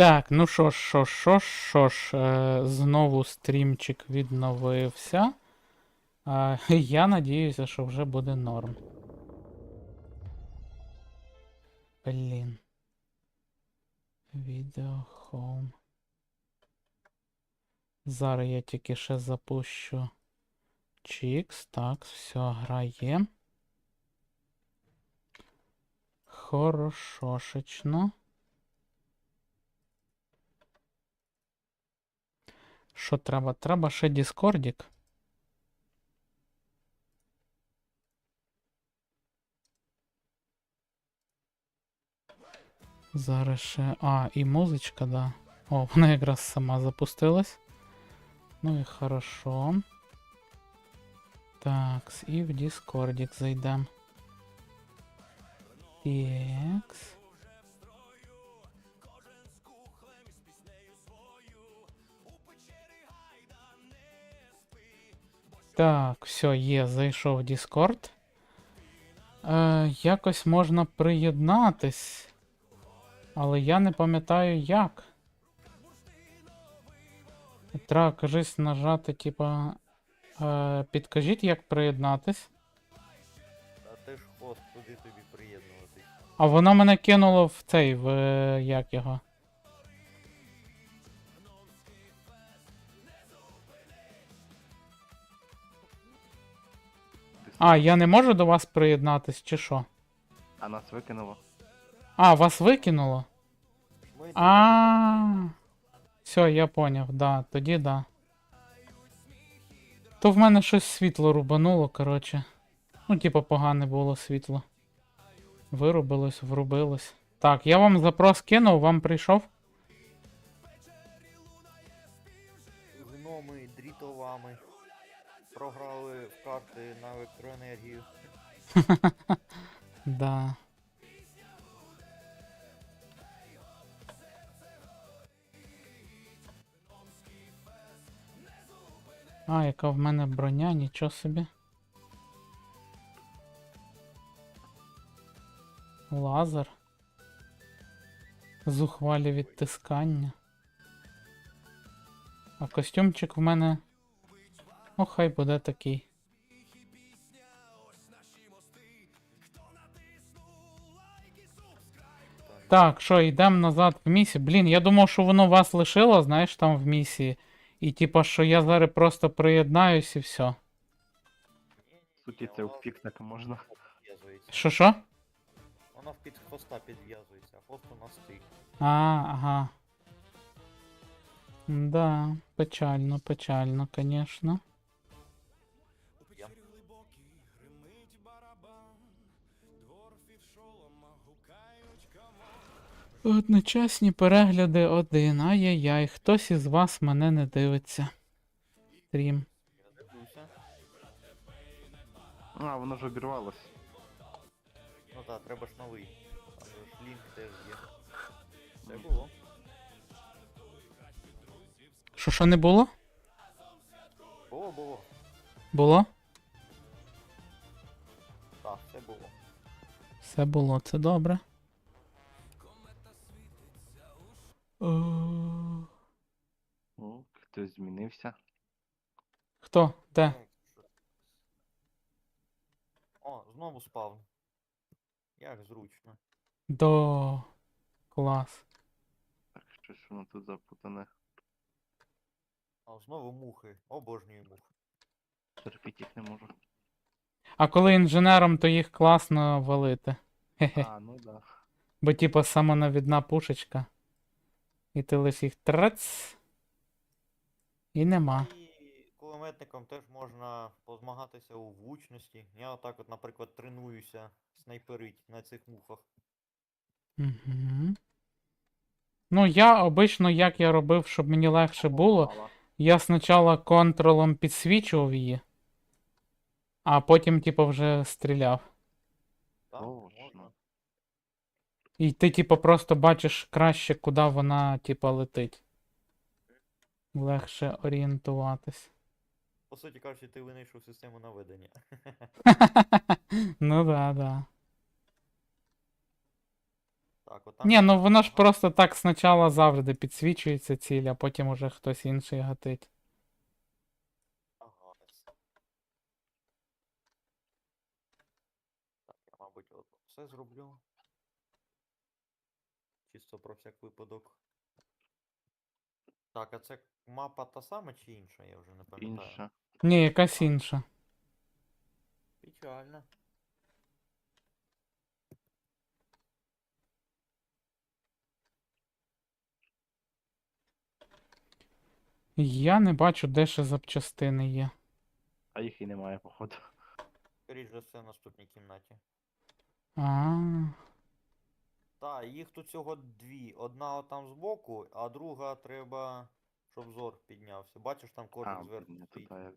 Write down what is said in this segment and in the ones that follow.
Так, ну що ж, що ж, що ж, що ж, е, знову стрімчик відновився. Е, я надіюся, що вже буде норм. Блін. Відео Home. Зараз я тільки ще запущу Чікс. Так, все, грає. Хорошошечно. Що треба? Треба ще Діскордік. Зараз ще. А, і музичка, да. О, вона якраз сама запустилась. Ну і хорошо. Так, і в Діскордік зайдемо. Текс. Так, все, є, зайшов в Discord. Е, якось можна приєднатись. Але я не пам'ятаю як. Треба, кажись, нажати, типа. Е, підкажіть, як приєднатись. А ти ж хост, куди тобі приєднуватись? А воно мене кинуло в цей, в е, як його. А, я не можу до вас приєднатись, чи що? А нас викинуло. А, вас викинуло? А. Все, я поняв, да, тоді да. То в мене щось світло рубануло, коротше. Ну, типа, погане було світло. Вирубилось, врубилось. Так, я вам запрос кинув, вам прийшов? гноми дрітовами програли в карти на електроенергію. Да. А, яка в мене броня, нічого собі. Лазер. Зухвалі відтискання. А костюмчик в мене. Ну, хай буде такий. Так, що, йдемо назад в місію. Блін, я думав, що воно вас лишило, знаєш, там в місії. І типа, що я зараз просто приєднаюсь і все. Суті, це в фіксника можна. Що що? Вона під хвоста підв'язується, а хвост у нас ти. А, ага. Да, печально, печально, конечно. Одночасні перегляди один. Ай-яй-яй, хтось із вас мене не дивиться. Стрім. А, воно ж обірвалось. Ну так, треба ж новий. Там же ж лінк теж є. Це було. Що що не було? Було, було. Було? Так, це було. Все було, це добре. Хтось. Хто? Де? Ну, О, знову спав. Як зручно. До. Клас. Так, що ж воно тут запутане. А знову мухи. Обожнюю мух. Терпіть їх не можу. А коли інженером, то їх класно валити. Хе-хе. А, ну да. Бо типа самонавідна пушечка. І ти лиш їх трац. І нема. І кулеметником теж можна позмагатися у влучності. Я отак от, наприклад, тренуюся снайперить на цих мухах. Угу. Ну, я обично, як я робив, щоб мені легше було, я спочатку контролом підсвічував її, а потім, типу, вже стріляв. Так, можна. І ти, типу, просто бачиш краще, куди вона, типу, летить. Легше орієнтуватись. По суті кажучи, ти винайшов систему наведення. Ну да, да. Так, отам. Ні, ну воно ж просто так спочатку завжди підсвічується ціль, а потім уже хтось інший гатить. Ага. Так, я, мабуть, от все зроблю. Чисто про всяк випадок. Так, а це мапа та сама чи інша, я вже не пам'ятаю. Інша. Ні, якась інша. Печально. Я не бачу, де ще запчастини є. А їх і немає, походу. Скоріше за все в наступній кімнаті. А, Так, їх тут всього дві. Одна отам збоку, а друга треба, щоб зор піднявся. Бачиш, там коржик А, зверху стоїть. я...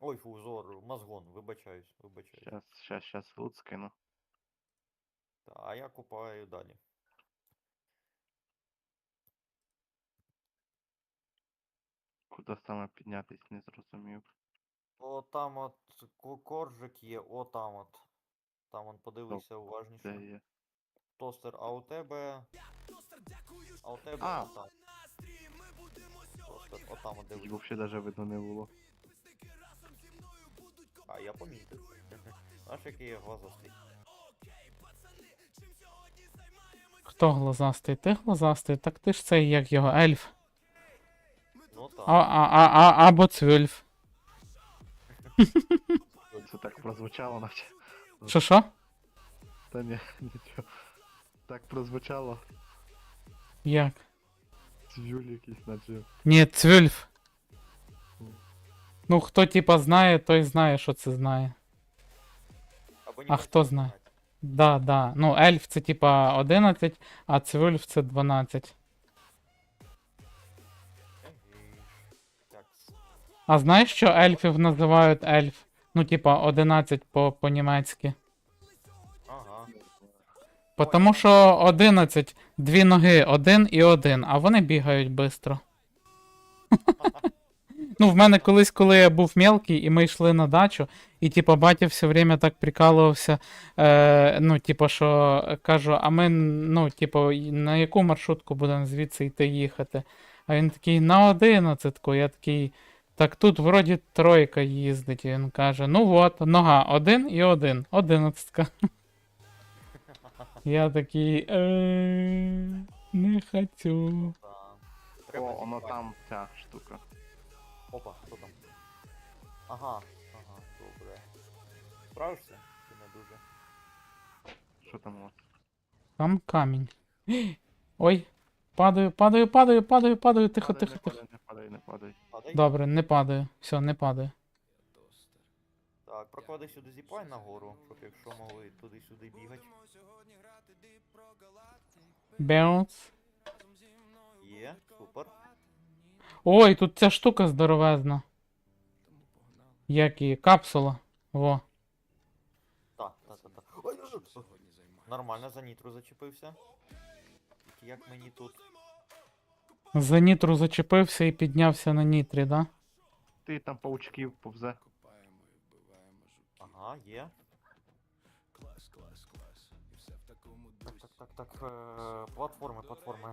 Ой, фу, зор, мозгон, вибачаюсь, вибачаюсь. Щас, щас, щас лут скину. Та, а я купаю далі. Куди саме піднятись, не зрозумів. О, там от ко- коржик є, о там от. Там он подивися Де уважніше. є? Тостер, а у тебе. А у тебе А. отам. Тостер, отам от Їх дивись. взагалі даже видно не було. А, я помітив. Знаєш, який я глазастий. хто глазастий? Ти глазастий? Так ти ж цей, як його, ельф. Ну так. А, а, а, а, або цвюльф. Це так прозвучало, наче. Що що? Та ні, нічого. Так прозвучало. Як? Цвюль якийсь, наче. Ні, цвюльф. Ну, хто типа знає, той знає, що це знає. Або а ви хто не знає? Да, да. Ну, ельф це типа 11, а цвюльф це 12. Егей. Так. А знаєш, що ельфів називають ельф? Ну, типа 11 по- по-німецьки. Потому що 11, дві ноги, один і один, а вони бігають швидко. Ну, в мене колись, коли я був мелкий, і ми йшли на дачу, і типа батя все время так прикалувався. Е, ну, типа, що кажу, а ми, ну, типу, на яку маршрутку будемо звідси йти їхати? А він такий, на одинадцятку. Я такий, так тут вроді тройка їздить. І він каже, ну от, нога, один і один, одинадцятка. Я такий, е, не хочу. О, воно там ця штука. Опа, що там? Ага, ага, добре. Справишся? Чи не дуже? Що там у вас? Там камінь. Ой, падаю, падаю, падаю, падаю, падаю, тихо, Падай, тихо, не тихо. падай, Не падай, не падай. Падай. Добре, не падаю. Все, не падаю. Так, проклади сюди зіпай нагору, щоб якщо могли туди-сюди бігати. Беунс. Є, супер. Ой, тут ця штука здоровезна. Як її? Капсула. Во. Так, так, так, так. Ой, ой, ой. Нормально, за нітру зачепився. Як мені тут. За нітру зачепився і піднявся на нітрі, да? Ти там паучків повзе. Ага, є. Так, так, так, так. Е, платформи, платформи.